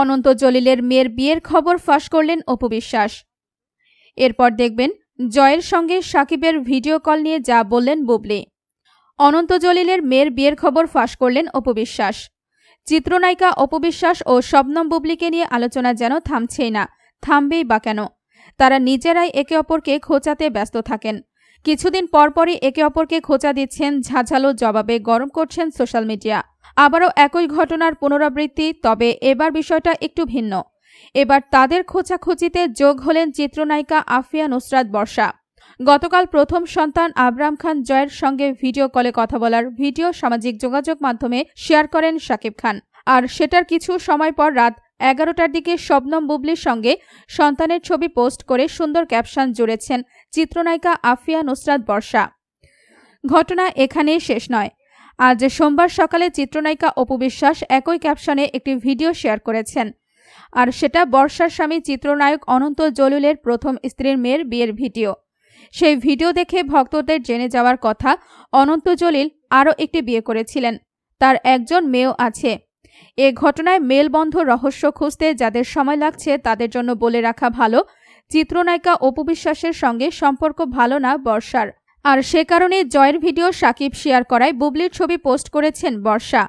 অনন্ত জলিলের মেয়ের বিয়ের খবর ফাঁস করলেন অপু বিশ্বাস। এরপর দেখবেন, জয়ের সঙ্গে সাকিবের ভিডিও কল নিয়ে যা বললেন বুবলি। অনন্ত জলিলের মেয়ের বিয়ের খবর ফাঁস করলেন অপু বিশ্বাস। চিত্রনায়িকা অপু বিশ্বাস ও শবনম বুবলিকে নিয়ে আলোচনা যেন থামছেই না, থামবেই বা কেন? তারা নিজেরাই একে অপরকে খোঁচাতে ব্যস্ত থাকেন। কিছুদিন পরপরই একে অপরকে খোঁচা দিচ্ছেন ঝাঝালো জবাবে গরম করছেন সোশ্যাল মিডিয়া। আবারও একই ঘটনার পুনরাবৃত্তি, তবে এবার বিষয়টা একটু ভিন্ন। এবার তাদের খোঁচাখুচিতে যোগ হলেন চিত্রনায়িকা আফিয়া নুসরাত বর্ষা। গতকাল প্রথম সন্তান আবরাম খান জয়ের সঙ্গে ভিডিও কলে কথা বলার ভিডিও সামাজিক যোগাযোগ মাধ্যমে শেয়ার করেন শাকিব খান। আর সেটার কিছু সময় পর রাত এগারোটার দিকে শবনম বুবলির সঙ্গে সন্তানের ছবি পোস্ট করে সুন্দর ক্যাপশন জুড়েছেন চিত্রনায়িকা আফিয়া নুসরাত বর্ষা। ঘটনা এখানেই শেষ নয়। আজ সোমবার সকালে চিত্রনায়িকা অপু বিশ্বাস একই ক্যাপশনে একটি ভিডিও শেয়ার করেছেন। আর সেটা বর্ষার স্বামী চিত্রনায়ক অনন্ত জলিলের প্রথম স্ত্রীর মেয়ের বিয়ের ভিডিও। সেই ভিডিও দেখে ভক্তদের জেনে যাওয়ার কথা, অনন্ত জলিল আরও একটি বিয়ে করেছিলেন। তার একজন মেয়েও আছে। এ ঘটনায় মেলবন্ধ রহস্য খুঁজতে যাদের সময় লাগছে তাদের জন্য বলে রাখা ভালো, চিত্রনায়িকা অপু বিশ্বাসের সঙ্গে সম্পর্ক ভালো না বর্ষার। আর সে কারণে জয়ের ভিডিও সাকিব শেয়ার করায় বুবলির ছবি পোস্ট করেছেন বর্ষা।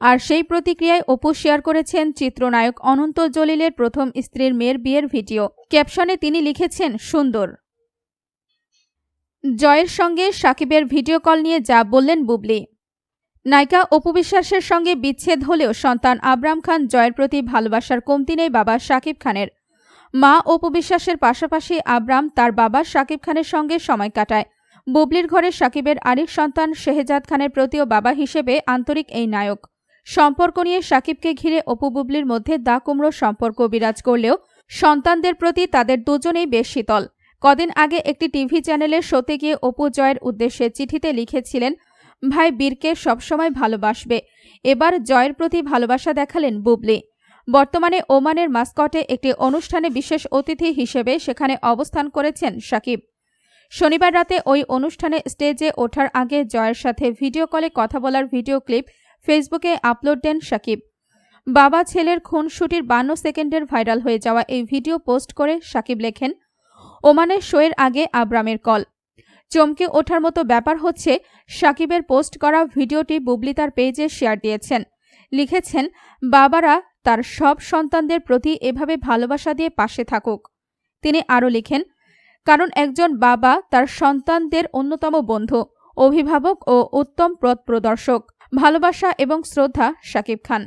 আর সেই প্রতিক্রিয়ায় অপু শেয়ার করেছেন চিত্রনায়ক অনন্ত জলিলের প্রথম স্ত্রীর মেয়ের বিয়ের ভিডিও। ক্যাপশনে তিনি লিখেছেন, সুন্দর। জয়ের সঙ্গে সাকিবের ভিডিও কল নিয়ে যা বললেন বুবলি। নায়িকা অপু বিশ্বাসের সঙ্গে বিচ্ছেদ হলেও সন্তান আবরাম খান জয়ের প্রতি ভালোবাসার কমতি নেই বাবা সাকিব খানের। মা অপু বিশ্বাসের পাশাপাশি আবরাম তার বাবা সাকিব খানের সঙ্গে সময় কাটায়। বুবলির ঘরে সাকিবের আরেক সন্তান শেহজাদ খানের প্রতিও বাবা হিসেবে আন্তরিক এই নায়ক। সম্পর্ক নিয়ে সাকিবকে ঘিরে অপু বুবলির মধ্যে দা কুমড়ো সম্পর্ক বিরাজ করলেও সন্তানদের প্রতি তাদের দুজনেই বেশ শীতল। কদিন আগে একটি টিভি চ্যানেলের শোতে গিয়ে অপু জয়ের উদ্দেশ্যে চিঠিতে লিখেছিলেন, ভাই, বীরকে সবসময় ভালোবাসবে। এবার জয়ের প্রতি ভালোবাসা দেখালেন বুবলি। বর্তমানে ওমানের মাস্কটে একটি অনুষ্ঠানে বিশেষ অতিথি হিসেবে সেখানে অবস্থান করেছেন সাকিব। শনিবার রাতে ওই অনুষ্ঠানে স্টেজে ওঠার আগে জয়ের সাথে ভিডিও কলে কথা বলার ভিডিও ক্লিপ ফেসবুকে আপলোড দেন সাকিব। বাবা ছেলের খুনসুটির বান্ন সেকেন্ডের ভাইরাল হয়ে যাওয়া এই ভিডিও পোস্ট করে সাকিব লেখেন, ওমানের শোয়ের আগে আব্রামের কল। চমকে ওঠার মতো ব্যাপার হচ্ছে সাকিবের পোস্ট করা ভিডিওটি বুবলি তার পেজে শেয়ার দিয়েছেন। লিখেছেন, বাবারা তার সব সন্তানদের প্রতি এভাবে ভালোবাসা দিয়ে পাশে থাকুক। তিনি আরও লিখেন কারণ একজন বাবা তার সন্তানদের অন্যতম বন্ধু, অভিভাবক ও উত্তম পথ প্রদর্শক। ভালোবাসা এবং শ্রদ্ধা শাকিব খান।